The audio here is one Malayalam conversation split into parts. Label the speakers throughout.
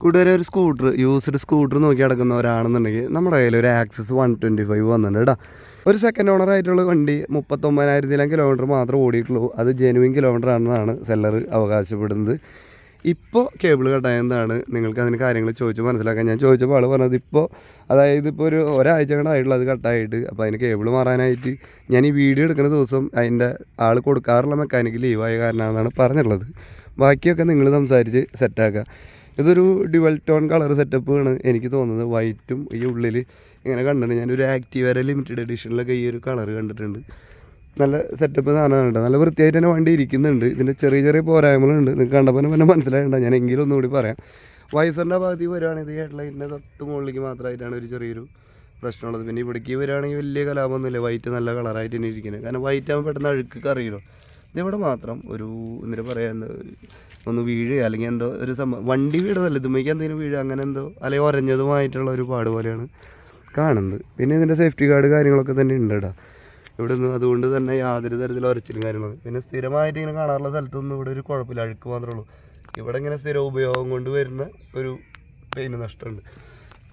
Speaker 1: കൂട്ടുകാരെ ഒരു സ്കൂട്ടർ യൂസ്ഡ് സ്കൂട്ടർ നോക്കി നടക്കുന്നവരാണെന്നുണ്ടെങ്കിൽ നമ്മുടെ കയ്യിൽ ഒരു ആക്സസ് വൺ ട്വന്റി ഫൈവ് വന്നിട്ടുണ്ട് കേട്ടോ. ഒരു സെക്കൻഡ് ഓണർ ആയിട്ടുള്ള വണ്ടി മുപ്പത്തൊമ്പതിനായിരത്തിലും കിലോമീറ്റർ മാത്രം ഓടിയിട്ടുള്ളൂ. അത് ജെനുവിൻ കിലോമീറ്റർ ആണെന്നാണ് സെല്ലർ അവകാശപ്പെടുന്നത്. ഇപ്പോൾ കേബിൾ കട്ടായതാണ് നിങ്ങൾക്ക് അതിന് കാര്യങ്ങൾ ചോദിച്ച് മനസ്സിലാക്കാൻ. ഞാൻ ചോദിച്ചപ്പോൾ ആൾ പറഞ്ഞത് ഇപ്പോൾ അതായത് ഇപ്പോൾ ഒരു ഒരാഴ്ച കൊണ്ടായിട്ടുള്ള അത് കട്ടായിട്ട് അപ്പോൾ അതിന് കേബിൾ മാറാനായിട്ട് ഞാൻ ഈ വീഡിയോ എടുക്കുന്ന ദിവസം അതിന്റെ ആൾ കൊടുക്കാറുള്ള മെക്കാനിക്ക് ലീവായ കാരണമാണെന്നാണ് പറഞ്ഞിട്ടുള്ളത്. ബാക്കിയൊക്കെ നിങ്ങൾ സംസാരിച്ച് സെറ്റാക്കുക ഇതൊരു ഡ്യുവൽ ടോൺ കളർ സെറ്റപ്പ് ആണ് എനിക്ക് തോന്നുന്നത്. വൈറ്റും ഈ ഉള്ളിൽ ഇങ്ങനെ കണ്ടിട്ടുണ്ട്. ഞാനൊരു ആക്റ്റീവര ലിമിറ്റഡ് എഡിഷനിലൊക്കെ ഈ ഒരു കളർ കണ്ടിട്ടുണ്ട്. നല്ല സെറ്റപ്പ് സാധനമാണ് നല്ല വൃത്തിയായിട്ട് തന്നെ വണ്ടി ഇരിക്കുന്നുണ്ട്. ഇതിന്റെ ചെറിയ ചെറിയ പോരായ്മകളുണ്ട് നിങ്ങൾക്ക് കണ്ടപ്പോൾ തന്നെ മനസ്സിലായിട്ടുണ്ട്. ഞാൻ എങ്കിലും ഒന്നുകൂടി പറയാം. വയസ്സറിന്റെ ഭാഗത്തേക്ക് വരികയാണെങ്കിൽ ഹെഡ് ഹെഡ്ലൈറ്റിന്റെ തൊട്ട് മുകളിലേക്ക് മാത്രമായിട്ടാണ് ഒരു ചെറിയൊരു പ്രശ്നമുള്ളത്. പിന്നെ ഇവിടേക്ക് വരികയാണെങ്കിൽ വലിയ കലാപമൊന്നുമില്ല. വൈറ്റ് നല്ല കളറായിട്ട് തന്നെ ഇരിക്കുന്നത്. കാരണം വൈറ്റ് ആകുമ്പോൾ പെട്ടെന്ന് അഴുക്കൊക്കെ അറിയുമല്ലോ ഇതിവിടെ മാത്രം ഒരു എന്തിനാ പറയാൻ ഒന്ന് വീഴുക അല്ലെങ്കിൽ എന്തോ ഒരു സംഭവം വണ്ടി വീടതല്ല ഇതുമ്മയ്ക്ക് എന്തെങ്കിലും വീഴുക അങ്ങനെ എന്തോ അല്ലെങ്കിൽ ഒരഞ്ഞതുമായിട്ടുള്ള ഒരു പാട് പോലെയാണ് കാണുന്നത്. പിന്നെ ഇതിന്റെ സേഫ്റ്റി ഗാർഡ് കാര്യങ്ങളൊക്കെ തന്നെ ഉണ്ട് കേട്ടോ ഇവിടെ നിന്ന് അതുകൊണ്ട് തന്നെ യാതൊരു തരത്തിലും ഉരച്ചിലും കാര്യങ്ങളും പിന്നെ സ്ഥിരമായിട്ട് ഇങ്ങനെ കാണാറുള്ള സ്ഥലത്തൊന്നും ഇവിടെ ഒരു കുഴപ്പമില്ല. അഴുക്ക് മാത്രമേ ഉള്ളൂ. ഇവിടെ ഇങ്ങനെ സ്ഥിര ഉപയോഗം കൊണ്ട് വരുന്ന ഒരു പെയിന് നഷ്ടമുണ്ട്.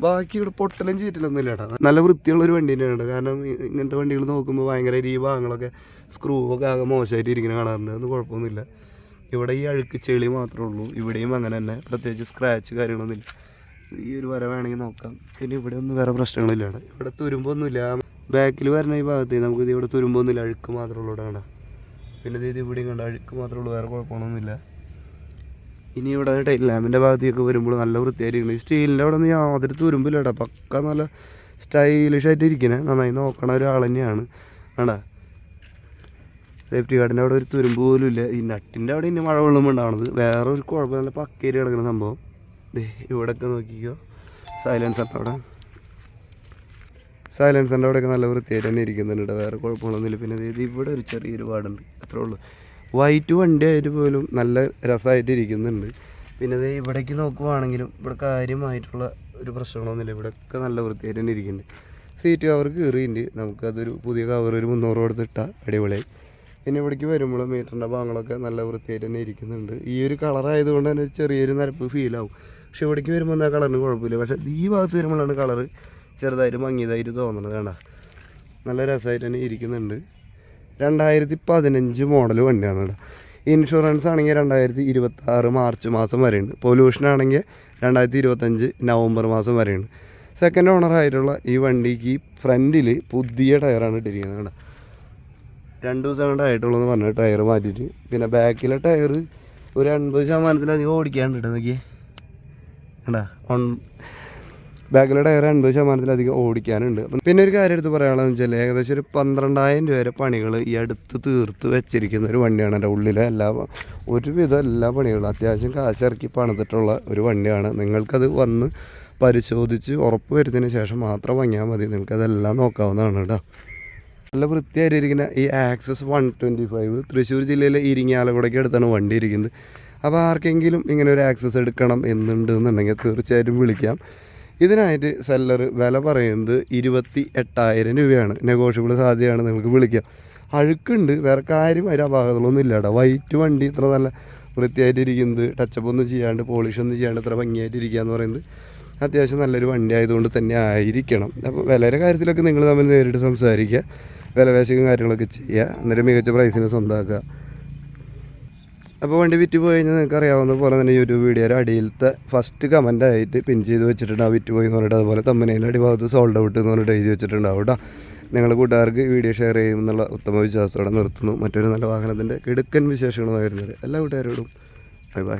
Speaker 1: ബാക്കി ഇവിടെ പൊട്ടലും ചീറ്റലൊന്നും ഇല്ല കേട്ടോ നല്ല വൃത്തിയുള്ളൊരു വണ്ടി തന്നെയാണ് കാരണം ഇങ്ങനത്തെ വണ്ടികൾ നോക്കുമ്പോൾ ഭയങ്കര ഈ ഭാഗങ്ങളൊക്കെ സ്ക്രൂ ഒക്കെ ആകെ മോശമായിട്ട് ഇരിക്കുന്ന കാണാറുണ്ട്. അതൊന്നും കുഴപ്പമൊന്നുമില്ല. ഇവിടെ ഈ അഴുക്ക് ചെളി മാത്രമേ ഉള്ളൂ. ഇവിടെയും അങ്ങനെ തന്നെ. പ്രത്യേകിച്ച് സ്ക്രാച്ച് കാര്യങ്ങളൊന്നുമില്ല. ഈ ഒരു വര വേണമെങ്കിൽ നോക്കാം. പിന്നെ ഇവിടെ ഒന്നും വേറെ പ്രശ്നങ്ങളില്ല ഇവിടെ തുരുമ്പൊന്നുമില്ല. ബാക്കിൽ വരുന്ന ഈ ഭാഗത്ത് നമുക്ക് ഇത് ഇവിടെ തുരുമ്പൊന്നുമില്ല. അഴുക്ക് മാത്രമേ ഉള്ളൂ ഇവിടെ പിന്നെ ഇത് ഇവിടെയും കണ്ട. അഴുക്ക് മാത്രമേ ഉള്ളൂ. വേറെ കുഴപ്പമൊന്നുമില്ല. ഇനി ഇവിടെ ടൈൽ ലാമ്പിന്റെ ഭാഗത്തേക്ക് വരുമ്പോൾ നല്ല വൃത്തിയായിരിക്കണം. ഈ സ്റ്റീലിന്റെ അവിടെ നിന്ന് യാതൊരു തുരുമ്പില്ല കേട്ടോ. പക്ക നല്ല സ്റ്റൈലിഷ് ആയിട്ട് ഇരിക്കണേ നന്നായി നോക്കണ ഒരാൾ തന്നെയാണ്. വേണ്ടാ സേഫ്റ്റി ഗാർഡിന്റെ അവിടെ ഒരു തുരുമ്പ് പോലും ഇല്ല. ഈ നട്ടിന്റെ അവിടെ ഇനി മഴ വെള്ളം ഉണ്ടാവണത്. വേറെ ഒരു കുഴപ്പം നല്ല പക്കേരി കിടക്കുന്ന സംഭവം. ഇവിടെയൊക്കെ നോക്കിക്കോ. സൈലൻസറിന്റെ അവിടെ. സൈലൻസറിന്റെ അവിടെയൊക്കെ നല്ല വൃത്തിയായിട്ട് തന്നെ ഇരിക്കുന്നുണ്ട്. വേറെ കുഴപ്പമൊന്നുമില്ല പിന്നെ ഇത് ഇവിടെ ഒരു ചെറിയൊരു പാടുണ്ട്. അത്രേ ഉള്ളൂ. വൈറ്റ് വണ്ടി ആയിട്ട് പോലും നല്ല രസമായിട്ട് ഇരിക്കുന്നുണ്ട്. പിന്നെ ദേ ഇവിടേക്ക് നോക്കുവാണെങ്കിലും ഇവിടെ കാര്യമായിട്ടുള്ള ഒരു പ്രശ്നങ്ങളൊന്നുമില്ല. ഇവിടെയൊക്കെ നല്ല വൃത്തിയായിട്ട് തന്നെ ഇരിക്കുന്നുണ്ട്. സീറ്റ് കവർ കീറിയിട്ടുണ്ട്. നമുക്കതൊരു പുതിയ കവർ ഒരു മുന്നൂറ് കൊടുത്തിട്ടാണ് അടിപൊളിയായി. പിന്നെ ഇവിടേക്ക് വരുമ്പോൾ മീറ്ററിന്റെ ഭാഗങ്ങളൊക്കെ നല്ല വൃത്തിയായിട്ട് തന്നെ ഇരിക്കുന്നുണ്ട്. ഈ ഒരു കളറായതുകൊണ്ട് തന്നെ ചെറിയൊരു നരപ്പ് ഫീലാവും പക്ഷെ ഇവിടേക്ക് വരുമ്പോൾ ആ കളറിന് കുഴപ്പമില്ല. പക്ഷേ ഈ ഭാഗത്ത് വരുമ്പോഴാണ് കളറ് ചെറുതായിട്ട് മങ്ങിയതായിട്ട് തോന്നുന്നത് വേണ്ട നല്ല രസമായിട്ട് തന്നെ ഇരിക്കുന്നുണ്ട്. രണ്ടായിരത്തി പതിനഞ്ച് മോഡൽ വണ്ടിയാണ് കേട്ടോ. ഇൻഷുറൻസ് ആണെങ്കിൽ രണ്ടായിരത്തി ഇരുപത്തി ആറ് മാർച്ച് മാസം വരെയുണ്ട്. പൊല്യൂഷൻ ആണെങ്കിൽ രണ്ടായിരത്തി ഇരുപത്തഞ്ച് നവംബർ മാസം വരെയുണ്ട്. സെക്കൻഡ് ഓണറായിട്ടുള്ള ഈ വണ്ടിക്ക് ഫ്രണ്ടിൽ പുതിയ ടയറാണ് ഇട്ടിരിക്കുന്നത് കേട്ടോ രണ്ട് ദിവസം കൊണ്ടായിട്ടുള്ളൂ എന്ന് പറഞ്ഞു ടയർ മാറ്റിയിട്ട്. പിന്നെ ബാക്കിലെ ടയർ ഒരു എൺപത് ശതമാനത്തിലധികം ഓടിക്കാണ്ട് കേട്ടോ നോക്കിയേ. കണ്ടാ? ഓൺ ബാക്കിലെ ടയർ എൺപത് ശതമാനത്തിലധികം ഓടിക്കാനുണ്ട്. അപ്പം പിന്നെ ഒരു കാര്യം എടുത്ത് പറയാനുള്ളതെന്ന് വെച്ചാൽ ഏകദേശം ഒരു പന്ത്രണ്ടായിരം രൂപ വരെ പണികൾ ഈ അടുത്ത് തീർത്ത് വെച്ചിരിക്കുന്ന ഒരു വണ്ടിയാണ് എന്റെ ഉള്ളിലെ എല്ലാ ഒരുവിധം എല്ലാ പണികളും. അത്യാവശ്യം കാശിറക്കി പണിതിട്ടുള്ള ഒരു വണ്ടിയാണ്. നിങ്ങൾക്കത് വന്ന് പരിശോധിച്ച് ഉറപ്പ് വരുന്നതിന് ശേഷം മാത്രം വാങ്ങിയാൽ മതി. നിങ്ങൾക്കതെല്ലാം നോക്കാവുന്നതാണ് കേട്ടോ നല്ല വൃത്തിയായിട്ടിരിക്കുന്ന ഈ access one twenty five Thrissur ജില്ലയിലെ ഇരിങ്ങാലക്കുടയ്ക്ക് അടുത്താണ് വണ്ടി ഇരിക്കുന്നത്. അപ്പോൾ ആർക്കെങ്കിലും ഇങ്ങനെ ഒരു ആക്സസ് എടുക്കണം എന്നുണ്ട് എന്നുണ്ടെങ്കിൽ തീർച്ചയായിട്ടും വിളിക്കാം. ഇതിനായിട്ട് സെല്ലർ വില പറയുന്നത് ഇരുപത്തി എട്ടായിരം രൂപയാണ്. നെഗോഷ്യബിൾ സാധ്യതയാണ് നിങ്ങൾക്ക് വിളിക്കാം. അഴുക്കുണ്ട് വേറെ കാര്യമായ അപാകതകളൊന്നും ഇല്ല കേട്ടോ. വൈറ്റ് വണ്ടി ഇത്ര നല്ല വൃത്തിയായിട്ട് ഇരിക്കുന്നത് ടച്ചപ്പ് ഒന്നും ചെയ്യാണ്ട് പോളിഷ് ഒന്നും ചെയ്യാണ്ട് ഇത്ര ഭംഗിയായിട്ട് ഇരിക്കുക എന്ന് പറയുന്നത് അത്യാവശ്യം നല്ലൊരു വണ്ടി ആയതുകൊണ്ട് തന്നെ ആയിരിക്കണം. അപ്പോൾ വിലയുടെ കാര്യത്തിലൊക്കെ നിങ്ങൾ തമ്മിൽ നേരിട്ട് സംസാരിക്കുക. വിലപേശകം കാര്യങ്ങളൊക്കെ ചെയ്യുക എന്നിട്ട് മികച്ച പ്രൈസിന് സ്വന്തമാക്കുക അപ്പോൾ വണ്ടി വിറ്റ് പോയി കഴിഞ്ഞാൽ നിങ്ങൾക്ക് അറിയാവുന്ന പോലെ തന്നെ യൂട്യൂബ് വീഡിയോയുടെ അടിയിലത്തെ ഫസ്റ്റ് കമന്റ് ആയിട്ട് പിൻ ചെയ്ത് വെച്ചിട്ടുണ്ട്. ആ വിറ്റ് പോയി എന്ന് പറഞ്ഞിട്ട് അതുപോലെ തമ്മനയിലെ അടിഭാഗത്ത് സോൾഡ് ഔട്ട് എന്ന് പറഞ്ഞിട്ട് എഴുതി വെച്ചിട്ടുണ്ടാവും കേട്ടോ നിങ്ങൾ കൂട്ടുകാർക്ക് വീഡിയോ ഷെയർ ചെയ്യും എന്നുള്ള ഉത്തമ വിശ്വാസത്തോടെ നിർത്തുന്നു. മറ്റൊരു നല്ല വാഹനത്തിന്റെ കിടുക്കൻ വിശേഷങ്ങളുമായി വരുന്നത് എല്ലാ കൂട്ടുകാരോടും ബൈ ബൈ